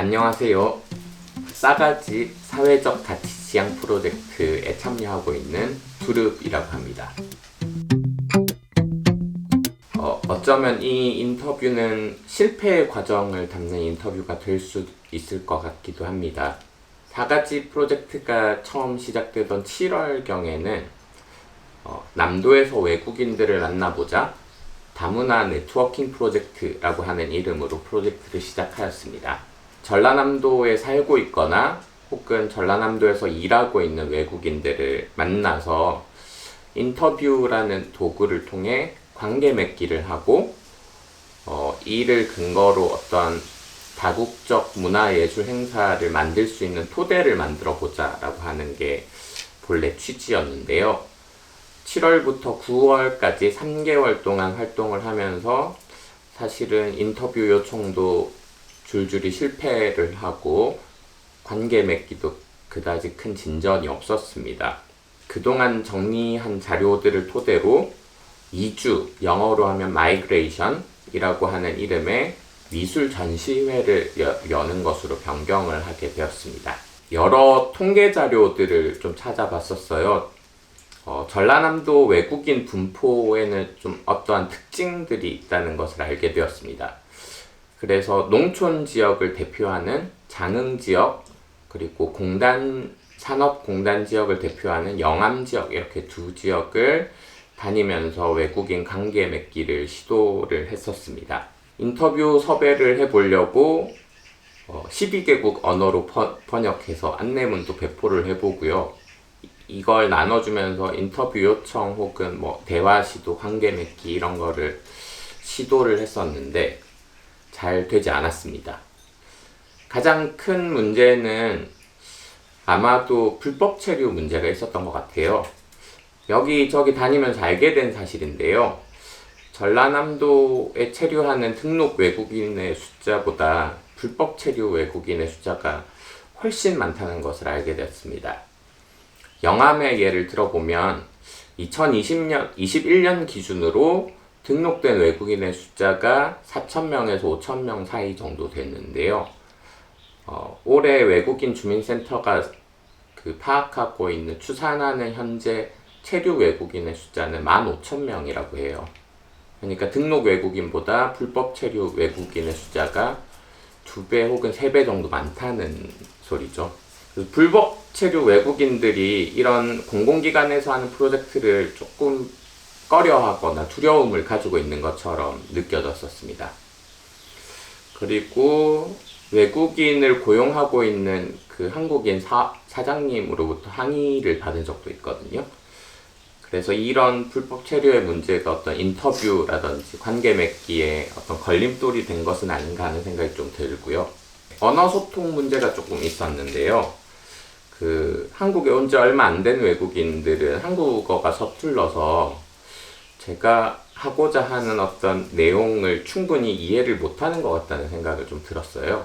안녕하세요. 싸가지 사회적 가치 지향 프로젝트에 참여하고 있는 두릅이라고 합니다. 어, 어쩌면 이 인터뷰는 실패의 과정을 담는 인터뷰가 될 수 있을 것 같기도 합니다. 사가지 프로젝트가 처음 시작되던 7월경에는 어, 남도에서 외국인들을 만나보자 다문화 네트워킹 프로젝트라고 하는 이름으로 프로젝트를 시작하였습니다. 전라남도에 살고 있거나 혹은 전라남도에서 일하고 있는 외국인들을 만나서 인터뷰라는 도구를 통해 관계 맺기를 하고 어, 이를 근거로 어떤 다국적 문화예술 행사를 만들 수 있는 토대를 만들어 보자라고 하는 게 본래 취지였는데요. 7월부터 9월까지 3개월 동안 활동을 하면서 사실은 인터뷰 요청도 줄줄이 실패를 하고 관계 맺기도 그다지 큰 진전이 없었습니다. 그동안 정리한 자료들을 토대로 2주, 영어로 하면 마이그레이션이라고 하는 이름의 미술 전시회를 여, 여는 것으로 변경을 하게 되었습니다. 여러 통계 자료들을 좀 찾아봤었어요. 어, 전라남도 외국인 분포에는 좀 어떠한 특징들이 있다는 것을 알게 되었습니다. 그래서 농촌 지역을 대표하는 장흥 지역, 그리고 공단, 산업 공단 지역을 대표하는 영암 지역, 이렇게 두 지역을 다니면서 외국인 관계 맺기를 시도를 했었습니다. 인터뷰 섭외를 해보려고 어, 12개국 언어로 번, 번역해서 안내문도 배포를 해보고요. 이걸 나눠주면서 인터뷰 요청 혹은 뭐 대화 시도, 관계 맺기 이런 거를 시도를 했었는데 잘 되지 않았습니다. 가장 큰 문제는 아마도 불법 체류 문제가 있었던 것 같아요. 여기저기 다니면서 알게 된 사실인데요. 전라남도에 체류하는 등록 외국인의 숫자보다 불법 체류 외국인의 숫자가 훨씬 많다는 것을 알게 됐습니다. 영암의 예를 들어보면 2020년, 21년 기준으로 등록된 외국인의 숫자가 4,000명에서 5,000명 사이 정도 됐는데요. 어, 올해 외국인 주민센터가 그 파악하고 있는 추산하는 현재 체류 외국인의 숫자는 15,000명이라고 해요. 그러니까 등록 외국인보다 불법 체류 외국인의 숫자가 두 배 혹은 세 배 정도 많다는 소리죠. 그 불법 체류 외국인들이 이런 공공기관에서 하는 프로젝트를 조금 꺼려하거나 두려움을 가지고 있는 것처럼 느껴졌었습니다. 그리고 외국인을 고용하고 있는 그 한국인 사, 사장님으로부터 항의를 받은 적도 있거든요. 그래서 이런 불법 체류의 문제가 어떤 인터뷰라든지 관계 맺기에 어떤 걸림돌이 된 것은 아닌가 하는 생각이 좀 들고요. 언어 소통 문제가 조금 있었는데요. 그 한국에 온 지 얼마 안 된 외국인들은 한국어가 서툴러서 제가 하고자 하는 어떤 내용을 충분히 이해를 못하는 것 같다는 생각을 좀 들었어요.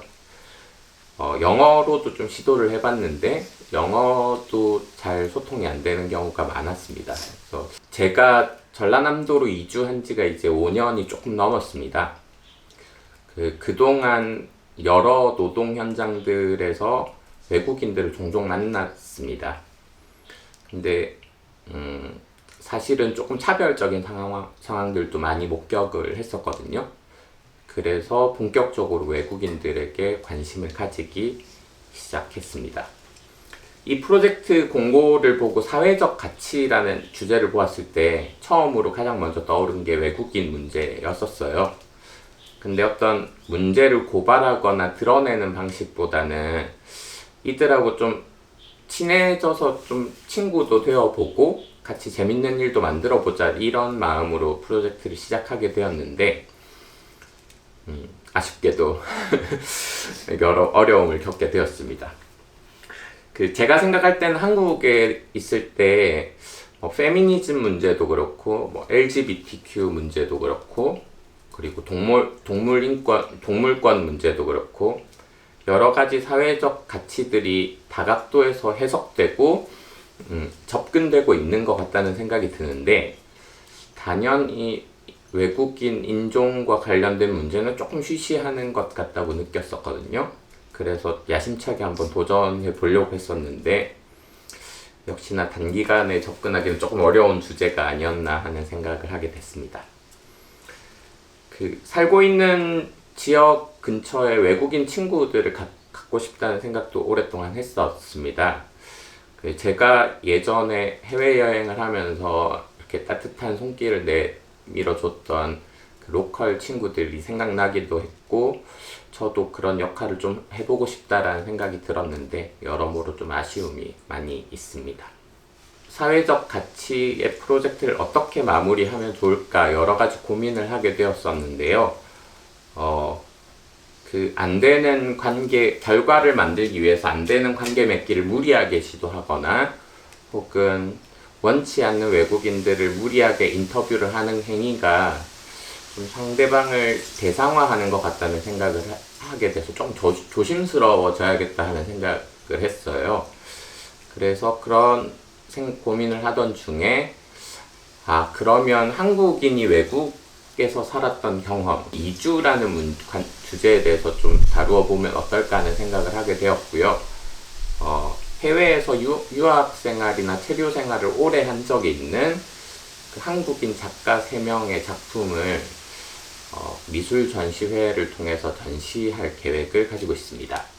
어, 영어로도 좀 시도를 해봤는데 영어도 잘 소통이 안 되는 경우가 많았습니다. 그래서 제가 전라남도로 이주한 지가 이제 5년이 조금 넘었습니다. 그, 그동안 여러 노동 현장들에서 외국인들을 종종 만났습니다. 근데, 음, 사실은 조금 차별적인 상황, 상황들도 많이 목격을 했었거든요. 그래서 본격적으로 외국인들에게 관심을 가지기 시작했습니다. 이 프로젝트 공고를 보고 사회적 가치라는 주제를 보았을 때 처음으로 가장 먼저 떠오른 게 외국인 문제였었어요. 근데 어떤 문제를 고발하거나 드러내는 방식보다는 이들하고 좀 친해져서 좀 친구도 되어보고 같이 재밌는 일도 만들어 보자 이런 마음으로 프로젝트를 시작하게 되었는데 음, 아쉽게도 여러 어려움을 겪게 되었습니다. 그 제가 생각할 때는 한국에 있을 때 뭐 페미니즘 문제도 그렇고 뭐 LGBTQ 문제도 그렇고 그리고 동물 동물 인권 동물권 문제도 그렇고 여러 가지 사회적 가치들이 다각도에서 해석되고 음, 접근되고 있는 것 같다는 생각이 드는데 이 외국인 인종과 관련된 문제는 조금 쉬쉬하는 것 같다고 느꼈었거든요. 그래서 야심차게 한번 도전해 보려고 했었는데 역시나 단기간에 접근하기는 조금 어려운 주제가 아니었나 하는 생각을 하게 됐습니다. 그 살고 있는 지역 근처에 외국인 친구들을 가- 갖고 싶다는 생각도 오랫동안 했었습니다. 그 제가 예전에 해외 여행을 하면서 이렇게 따뜻한 손길을 내밀어줬던 그 로컬 친구들이 생각나기도 했고 저도 그런 역할을 좀 해보고 싶다라는 생각이 들었는데 여러모로 좀 아쉬움이 많이 있습니다. 사회적 가치의 프로젝트를 어떻게 마무리하면 좋을까 여러 가지 고민을 하게 되었었는데요. 어, 그안 되는 관계, 결과를 만들기 위해서 안 되는 관계 맺기를 무리하게 시도하거나 혹은 원치 않는 외국인들을 무리하게 인터뷰를 하는 행위가 좀 상대방을 대상화하는 것 같다는 생각을 하- 하게 돼서 좀 조, 조심스러워져야겠다 하는 생각을 했어요. 그래서 그런 생, 고민을 하던 중에 아 그러면 한국인이 외국 에서 살았던 경험 이주라는 문, 관- 주제에 대해서 좀 다루어 보면 어떨까 하는 생각을 하게 되었고요. 어, 해외에서 유, 유학 생활이나 체류 생활을 오래 한 적이 있는 그 한국인 작가 3명의 작품을 어, 미술 전시회를 통해서 전시할 계획을 가지고 있습니다.